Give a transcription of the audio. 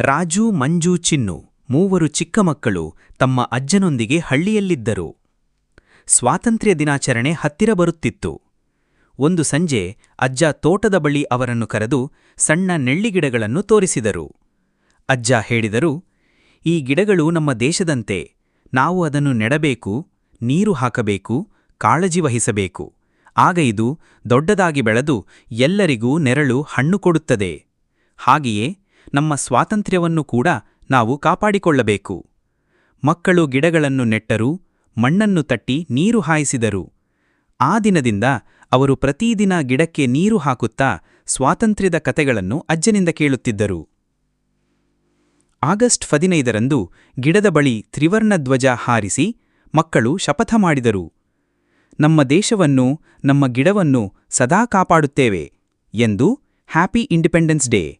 ರಾಜು, ಮಂಜು, ಚಿನ್ನು ಮೂವರು ಚಿಕ್ಕ ಮಕ್ಕಳು ತಮ್ಮ ಅಜ್ಜನೊಂದಿಗೆ ಹಳ್ಳಿಯಲ್ಲಿದ್ದರು. ಸ್ವಾತಂತ್ರ್ಯ ದಿನಾಚರಣೆ ಹತ್ತಿರ ಬರುತ್ತಿತ್ತು. ಒಂದು ಸಂಜೆ ಅಜ್ಜ ತೋಟದ ಬಳಿ ಅವರನ್ನು ಕರೆದು ಸಣ್ಣ ನೆಳ್ಳಿಗಿಡಗಳನ್ನು ತೋರಿಸಿದರು. ಅಜ್ಜ ಹೇಳಿದರು, ಈ ಗಿಡಗಳು ನಮ್ಮ ದೇಶದಂತೆ. ನಾವು ಅದನ್ನು ನೆಡಬೇಕು, ನೀರು ಹಾಕಬೇಕು, ಕಾಳಜಿ ವಹಿಸಬೇಕು. ಆಗ ಇದು ದೊಡ್ಡದಾಗಿ ಬೆಳೆದು ಎಲ್ಲರಿಗೂ ನೆರಳು ಹಣ್ಣು ಕೊಡುತ್ತದೆ. ಹಾಗೆಯೇ ನಮ್ಮ ಸ್ವಾತಂತ್ರ್ಯವನ್ನು ಕೂಡ ನಾವು ಕಾಪಾಡಿಕೊಳ್ಳಬೇಕು. ಮಕ್ಕಳು ಗಿಡಗಳನ್ನು ನೆಟ್ಟರು, ಮಣ್ಣನ್ನು ತಟ್ಟಿ ನೀರು ಹಾಯಿಸಿದರು. ಆ ದಿನದಿಂದ ಅವರು ಪ್ರತಿದಿನ ಗಿಡಕ್ಕೆ ನೀರು ಹಾಕುತ್ತಾ ಸ್ವಾತಂತ್ರ್ಯದ ಕತೆಗಳನ್ನು ಅಜ್ಜನಿಂದ ಕೇಳುತ್ತಿದ್ದರು. ಆಗಸ್ಟ್ ಹದಿನೈದರಂದು ಗಿಡದ ಬಳಿ ತ್ರಿವರ್ಣ ಧ್ವಜ ಹಾರಿಸಿ ಮಕ್ಕಳು ಶಪಥ ಮಾಡಿದರು. ನಮ್ಮ ದೇಶವನ್ನು, ನಮ್ಮ ಗಿಡವನ್ನು ಸದಾ ಕಾಪಾಡುತ್ತೇವೆ ಎಂದು happy independence day